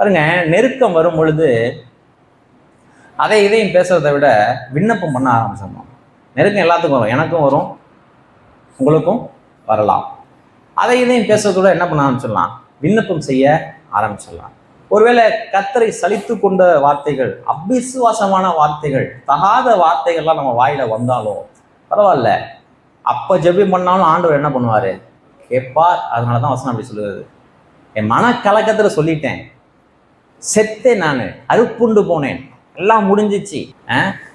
பாருங்க நெருக்கம் வரும் பொழுது அதை இதையும் பேசுறதை விட விண்ணப்பம் பண்ண ஆரம்பிச்சிடணும். நெருக்கம் எல்லாத்துக்கும் வரும். எனக்கும் வரும் உங்களுக்கும் வரலாம். அதை இதையும் பேசுறதோட என்ன பண்ண ஆரம்பிச்சிடலாம்? விண்ணப்பம் செய்ய ஆரம்பிச்சிடலாம். ஒருவேளை கத்தரை சலித்து கொண்ட வார்த்தைகள் அபிசுவாசமான வார்த்தைகள் தகாத வார்த்தைகள்லாம் நம்ம வாயில வந்தாலும் பரவாயில்ல. அப்ப ஜெபம் பண்ணாலும் ஆண்டவர் என்ன பண்ணுவாரு? கேட்பார். அதனால தான் வசனம் அப்படி சொல்லுவது என் மன மனக்கலக்கத்துல சொல்லிட்டேன். செத்தேன் நான். அறுப்புண்டு போனேன். எல்லாம் முடிஞ்சிச்சு.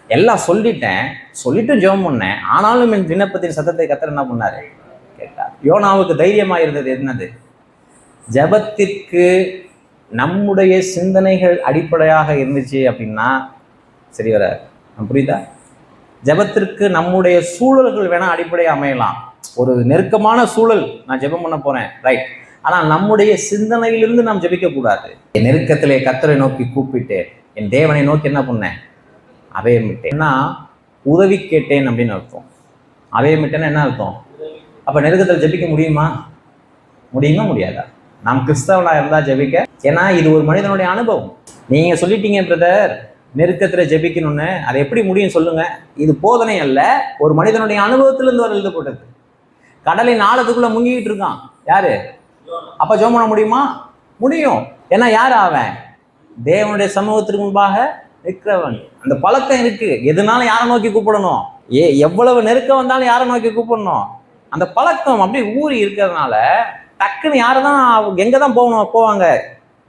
எல்லாம் சொல்லிட்டேன். சொல்லிட்டு ஜெபம் பண்ணேன். ஆனாலும் என் விண்ணப்பத்தின் சத்தத்தை கத்தர் என்ன பண்ணாரு? கேட்டார். யோனாவுக்கு தைரியமாக இருந்தது என்னது? ஜெபத்திற்கு நம்முடைய சிந்தனைகள் அடிப்படையாக இருந்துச்சு அப்படின்னா சரி வர புரியுதா? ஜெபத்திற்கு நம்முடைய சூழல்கள் வேணால் அடிப்படையாக அமையலாம். ஒரு நெருக்கமான சூழல் நான் ஜெபம் பண்ண போகிறேன் ரைட் ஆனால் நம்முடைய சிந்தனையிலிருந்து நாம் ஜெபிக்க கூடாது என் நெருக்கத்திலே கத்தரை நோக்கி கூப்பிட்டேன். என் தேவனை நோக்கி என்ன பண்ணேன்? அபயமிட்டேன் உதவி கேட்டேன் அப்படின்னு அர்த்தம். அபயமிட்டேன்னா என்ன அர்த்தம்? அப்ப நெருக்கத்தில் ஜெபிக்க முடியுமா? முடியுமா முடியாதா? நாம் கிறிஸ்தவனாக இருந்தால் ஜெபிக்க. ஏன்னா இது ஒரு மனிதனுடைய அனுபவம். நீங்க சொல்லிட்டீங்க பிரதர். நெருக்கத்துல ஜெபிக்கணும்னு. அதை எப்படி முடியும் சொல்லுங்க. இது போதனை அல்ல. ஒரு மனிதனுடைய அனுபவத்திலிருந்து வர எழுதப்பட்டது. கடலின் ஆழத்துக்குள்ளே முங்கிக்கிட்டு இருக்கான். யாரு? அப்ப ஜோம் பண்ண முடியுமா? முடியும். ஏன்னா யார் அவன்? தேவனுடைய சமூகத்திற்கு முன்பாக நிற்கிறவன். அந்த பழக்கம் இருக்கு. எதுனாலும் யாரை நோக்கி கூப்பிடணும்? ஏ எவ்வளவு நெருக்கம் வந்தாலும் யாரை நோக்கி கூப்பிடணும்? அந்த பழக்கம் அப்படியே ஊறி இருக்கிறதுனால டக்குன்னு யாரை தான் எங்கே தான் போகணும் போவாங்க?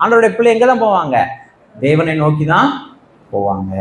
ஆண்டோடைய பிள்ளை எங்கே தான் போவாங்க? தேவனை நோக்கி தான் போவாங்க.